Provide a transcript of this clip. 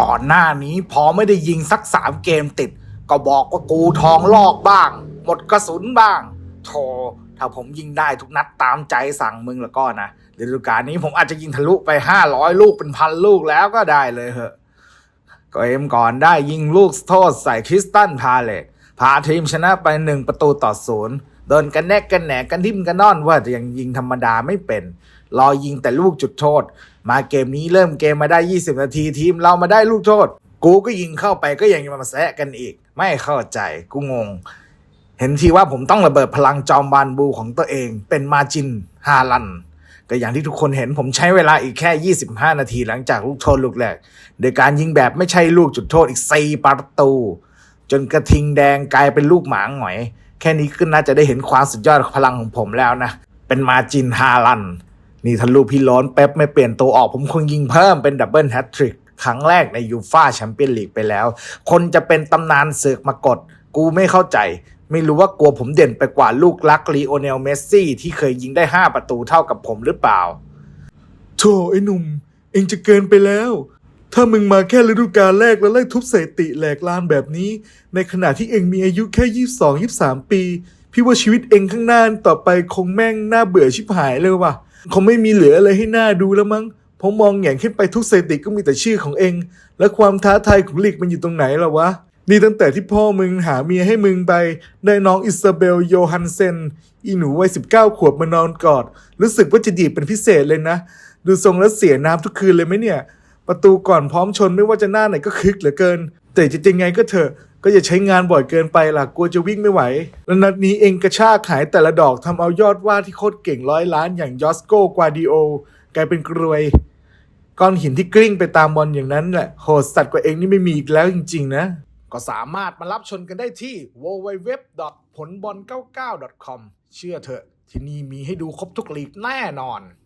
ก่อนหน้านี้พอไม่ได้ยิงสักสามเกมติด ก็บอกว่ากูทองลอกบ้าง หมดกระสุนบ้างโธ่ถ้าผมยิงได้ทุกนัดตามใจสั่งมึงแล้วก็นะฤดูกาลนี้ผมอาจจะยิงทะลุไปห้าร้อยลูกเป็นพันลูกแล้วก็ได้เลยเหอะก็เอ็มก่อนได้ยิงลูกโทษใส่คริสตันพาเลตพาทีมชนะไปหนึ่งประตูต่อศูนย์ โดนกันแนกกันแหนกันทิมกันนอนว่าจะยังยิงธรรมดาไม่เป็น รอยิงแต่ลูกจุดโทษ มาเกมนี้เริ่มเกมมาได้ 20 นาทีทีมเรามาได้ลูกโทษ กูก็ยิงเข้าไปก็ยังมาแซะกันอีก ไม่เข้าใจกูงง เห็นทีว่าผมต้องระเบิดพลังจอมบานบูของตัวเอง เป็นมาจินฮาลันก็อย่างที่ทุกคนเห็นผมใช้เวลาอีกแค่ 25 นาทีหลังจากลูกโทษลูกแรกโดยการยิงแบบไม่ใช่ลูกจุดโทษอีก4ประตู จนกระทิงแดงกลายเป็นลูกหมาหงอย แค่นี้ก็น่าจะได้เห็นความสุดยอดพลังของผมแล้วนะ เป็นมาจินฮาลัน นี่ถ้าลูกพี่ล้นเป๊ปไม่เปลี่ยนตัวออกผมคงยิงเพิ่มเป็นดับเบิลแฮตทริกครั้งแรกในยูฟ่าแชมเปี้ยนลีกไปแล้ว คนจะเป็นตำนานเสือกมากด กูไม่เข้าใจ ไม่รู้ว่ากลัวผมเด่นไปกว่าลูกรักลีโอเนลเมสซี่ที่เคยยิงได้ 5 ประตูเท่ากับผมหรือเปล่าโธ่ไอ้หนุ่ม เองจะเกินไปแล้ว ถ้ามึงมาแค่ฤดูกาลแรกแล้วไล่ทุบสถิติแหลกลานแบบนี้ ในขณะที่เองมีอายุแค่ 22 23 ปี พี่ว่าชีวิตเองข้างหน้าต่อไปคงแม่งน่าเบื่อชิบหายเลยว่ะ คงไม่มีเหลืออะไรให้หน้าดูแล้วมั้งเพราะมองแหง่ขึ้นไปทุกสถิติก็มีแต่ชื่อของเอง และความท้าทายของลีกมันอยู่ตรงไหนล่ะวะนี่ตั้งแต่ที่พ่อมึงหาเมียให้มึงไป ได้น้องอิซาเบลโยฮันเซน อีหนูวัย19ขวบมานอนกอด รู้สึกว่าจะดีเป็นพิเศษเลยนะ ดูทรงแล้วเสียน้ำทุกคืนเลยไหมเนี่ย ประตูก่อนพร้อมชนไม่ว่าจะหน้าไหนก็คึกเหลือเกิน แต่จะยังไงก็เถอะก็อย่าใช้งานบ่อยเกินไปล่ะกลัวจะวิ่งไม่ไหว แล้วนัดนี้เองกระชากขายแต่ละดอกทำเอายอดว่าที่โคตรเก่งร้อยล้านอย่างยอสโกกวาดิโอกลายเป็นกรวยก้อนหินที่กลิ้งไปตามบอลอย่างนั้นแหละโหดสัตว์กว่าเองนี่ไม่มีอีกแล้วจริง ๆ นะ ก็สามารถมารับชนกันได้ที่ www. ผลบอล99 com เชื่อเถอะ ที่นี่มีให้ดูครบทุกลีกแน่นอน